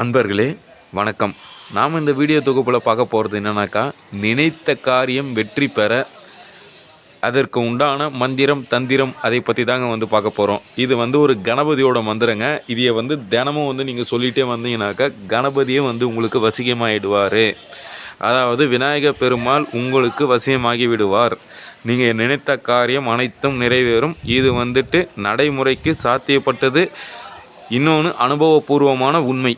அன்பர்களே வணக்கம். நாம் இந்த வீடியோ தொகுப்பில் பார்க்க போகிறது என்னன்னாக்கா நினைத்த காரியம் வெற்றி பெற அதற்கு உண்டான மந்திரம் தந்திரம் அதை பற்றி தாங்க வந்து பார்க்க போகிறோம் இது வந்து ஒரு கணபதியோட மந்திரங்க. இதையை வந்து தினமும் வந்து நீங்கள் சொல்லிகிட்டே வந்தீங்கன்னாக்கா கணபதியே வந்து உங்களுக்கு வசிகமாயிடுவார் அதாவது விநாயகர் பெருமாள் உங்களுக்கு வசியமாகி விடுவார். நீங்கள் நினைத்த காரியம் அனைத்தும் நிறைவேறும். இது வந்துட்டு நடைமுறைக்கு சாத்தியப்பட்டது. இன்னொன்று அனுபவபூர்வமான உண்மை.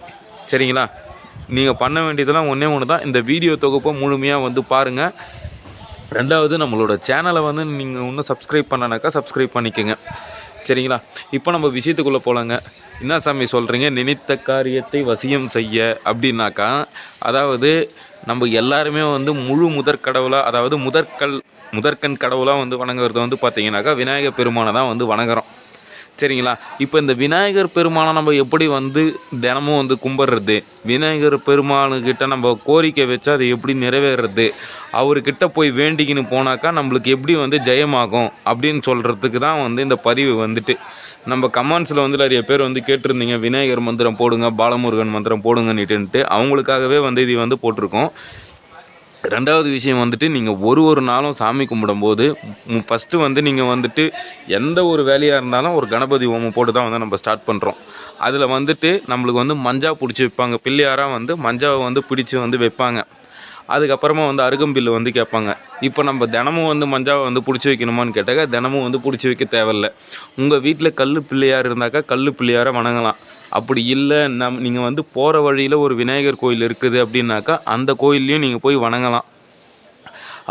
சரிங்களா? நீங்கள் பண்ண வேண்டியதெல்லாம் ஒன்றே ஒன்று தான். இந்த வீடியோ தொகுப்பை முழுமையாக வந்து பாருங்கள் ரெண்டாவது நம்மளோட சேனலை வந்து நீங்கள் இன்னும் சப்ஸ்கிரைப் பண்ணனாக்கா சப்ஸ்கிரைப் பண்ணிக்கோங்க. சரிங்களா? இப்போ நம்ம விஷயத்துக்குள்ளே போகலாங்க என்ன சாமி சொல்கிறீங்க நினைத்த காரியத்தை வசியம் செய்ய அப்படின்னாக்கா அதாவது நம்ம எல்லாருமே வந்து முழு முதற் கடவுளாக அதாவது முதற்கல் முதற்கண் கடவுளாக வந்து வணங்குறது வந்து பார்த்திங்கனாக்கா விநாயகர் பெருமானை தான் வந்து வணங்குறோம். சரிங்களா? இப்போ இந்த விநாயகர் பெருமானை நம்ம எப்படி வந்து தினமும் வந்து கும்பிட்றது? விநாயகர் பெருமானுக்கிட்ட நம்ம கோரிக்கை வச்சு அது எப்படி நிறைவேறது அவர்கிட்ட போய் வேண்டிக்கின்னு போனாக்கா நம்மளுக்கு எப்படி வந்து ஜெயமாகும் அப்படின்னு சொல்கிறதுக்கு தான் வந்து இந்த பதிவு வந்துட்டு. நம்ம கமெண்ட்ஸில் வந்து நிறைய பேர் வந்து கேட்டிருந்தீங்க விநாயகர் மந்திரம் போடுங்க பாலமுருகன் மந்திரம் போடுங்கன்னுட்டு. அவங்களுக்காகவே வந்து இது வந்து போட்டிருக்கோம். ரெண்டாவது விஷயம் வந்துட்டு நீங்கள் ஒரு ஒரு நாளும் சாமி கும்பிடும்போது ஃபஸ்ட்டு வந்து நீங்கள் வந்துட்டு எந்த ஒரு வேலையாக இருந்தாலும் ஒரு கணபதி ஹோமம் போட்டு தான் வந்து நம்ம ஸ்டார்ட் பண்ணுறோம் அதில் வந்துட்டு நம்மளுக்கு வந்து மஞ்சா பிடிச்சி வைப்பாங்க. பிள்ளையாராக வந்து மஞ்சாவை வந்து பிடிச்சி வந்து வைப்பாங்க. அதுக்கப்புறமா வந்து அருகம்பில்லு வந்து கேட்பாங்க. இப்போ நம்ம தினமும் வந்து மஞ்சாவை வந்து பிடிச்சி வைக்கணுமான்னு கேட்டாக்கா தினமும் வந்து பிடிச்சி வைக்க தேவையில்ல. உங்கள் வீட்டில் கல் பிள்ளையார் இருந்தாக்கா கல் பிள்ளையாரை வணங்கலாம். அப்படி இல்லை நம் நீங்கள் வந்து போகிற வழியில் ஒரு விநாயகர் கோயில் இருக்குது அப்படின்னாக்கா அந்த கோயில்லையும் நீங்கள் போய் வணங்கலாம்.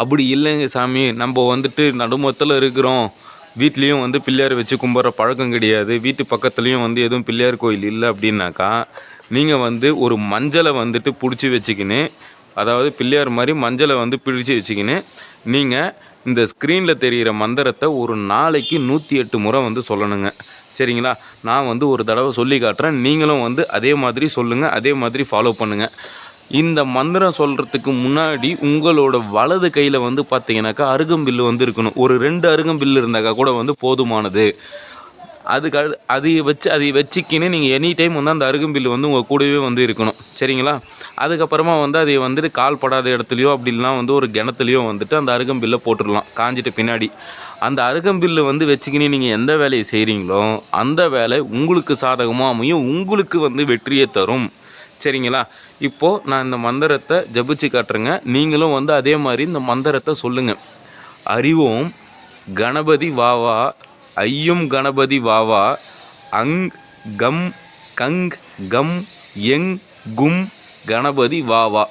அப்படி இல்லைங்க சாமி நம்ம வந்துட்டு நடுமத்தில் இருக்கிறோம். வீட்லேயும் வந்து பிள்ளையார் வச்சு கும்பிட்ற பழக்கம் கிடையாது. வீட்டு பக்கத்துலேயும் வந்து எதுவும் பிள்ளையார் கோயில் இல்லை அப்படின்னாக்கா நீங்கள் வந்து ஒரு மஞ்சளை வந்துட்டு பிடிச்சி வச்சுக்கின்னு அதாவது பிள்ளையார் மாதிரி மஞ்சளை வந்து பிடிச்சி வச்சுக்கின்னு நீங்கள் இந்த ஸ்க்ரீனில் தெரிகிற மந்திரத்தை ஒரு நாளைக்கு நூற்றி எட்டு முறை வந்து சொல்லணுங்க. சரிங்களா? நான் வந்து ஒரு தடவை சொல்லி காட்டுறேன். நீங்களும் வந்து அதே மாதிரி சொல்லுங்கள் அதே மாதிரி ஃபாலோ பண்ணுங்கள் இந்த மந்திரம் சொல்கிறதுக்கு முன்னாடி உங்களோட வலது கையில் வந்து பார்த்தீங்கன்னாக்கா அருகம்பில்லு வந்து இருக்கணும். ஒரு ரெண்டு அருகம்பில்லு இருந்தாக்கா கூட வந்து போதுமானது. அதுக்கு அடு அதை வச்சு அதை வச்சுக்கின்னு நீங்கள் எனி டைம் வந்து அந்த அருகம்பில் வந்து உங்கள் கூடவே வந்து இருக்கணும். சரிங்களா? அதுக்கப்புறமா வந்து அதை வந்துட்டு கால் படாத இடத்துலையோ அப்படின்னா வந்து ஒரு கிணத்துலையோ வந்துட்டு அந்த அருகம்பில்லை போட்டுடலாம். காஞ்சிட்டு பின்னாடி. அந்த அருகம்பில்லு வந்து வச்சுக்கினே நீங்கள் எந்த வேலையை செய்கிறீங்களோ அந்த வேலை உங்களுக்கு சாதகமாக அமையும் உங்களுக்கு வந்து வெற்றியை தரும். சரிங்களா? இப்போது நான் இந்த மந்திரத்தை ஜபிச்சு காட்டுறேங்க. நீங்களும் வந்து அதே மாதிரி இந்த மந்திரத்தை சொல்லுங்கள் அறிவோம் கணபதி வாவா ஐயும் கணபதி வாவா அங் கம் கங் கம் எங் கும் கணபதி வாவா.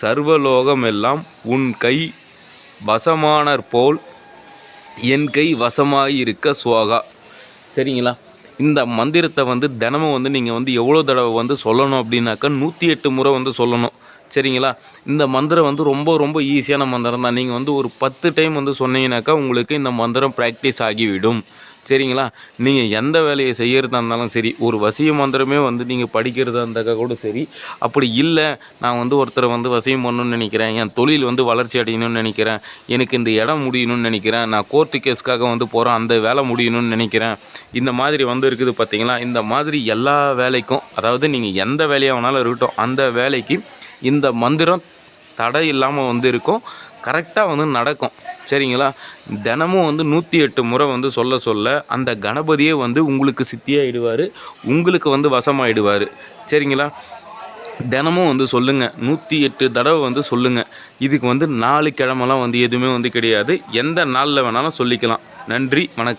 சர்வலோகமெல்லாம் உன் கை வசமானர் போல் என் கை வசமாயிருக்க சுவாகா. சரிங்களா? இந்த மந்திரத்தை வந்து தினமும் வந்து நீங்கள் வந்து எவ்வளோ தடவை வந்து சொல்லணும் அப்படின்னாக்கா நூற்றி எட்டு முறை வந்து சொல்லணும். சரிங்களா? இந்த மந்திரம் வந்து ரொம்ப ரொம்ப ஈஸியான மந்திரம் தான். நீங்கள் வந்து ஒரு பத்து டைம் வந்து சொன்னீங்கன்னாக்கா உங்களுக்கு இந்த மந்திரம் ப்ராக்டிஸ் ஆகிவிடும். சரிங்களா? நீங்கள் எந்த வேலையை செய்கிறதா இருந்தாலும் சரி ஒரு வசிய மந்திரமே வந்து நீங்கள் படிக்கிறதா இருந்தாக்கா கூட சரி. அப்படி இல்லை நான் வந்து ஒருத்தரை வந்து வசியம் பண்ணணும்னு நினைக்கிறேன் என் தொழில் வந்து வளர்ச்சி அடையணும்னு நினைக்கிறேன் எனக்கு இந்த இடம் முடியணும்னு நினைக்கிறேன் நான் கோர்ட்டு கேஸ்க்காக வந்து போகிறேன் அந்த வேலை முடியணும்னு நினைக்கிறேன். இந்த மாதிரி வந்து இருக்குது பார்த்தீங்களா இந்த மாதிரி எல்லா வேலைக்கும் அதாவது நீங்கள் எந்த வேலையாக வேணாலும் இருக்கட்டும் அந்த வேலைக்கு இந்த மந்திரம் தடை இல்லாமல் வந்து இருக்கும். கரெக்டாக வந்து நடக்கும். சரிங்களா? தினமும் வந்து நூற்றி எட்டு முறை வந்து சொல்ல சொல்ல அந்த கணபதியே வந்து உங்களுக்கு சித்தியாகிடுவார் உங்களுக்கு வந்து வசமாகிடுவார் சரிங்களா? தினமும் வந்து சொல்லுங்கள் நூற்றி எட்டு தடவை வந்து சொல்லுங்கள் இதுக்கு வந்து நாலு கிழமெல்லாம் வந்து எதுவுமே வந்து கிடையாது. எந்த நாளில் வேணாலும் சொல்லிக்கலாம். நன்றி வணக்கம்.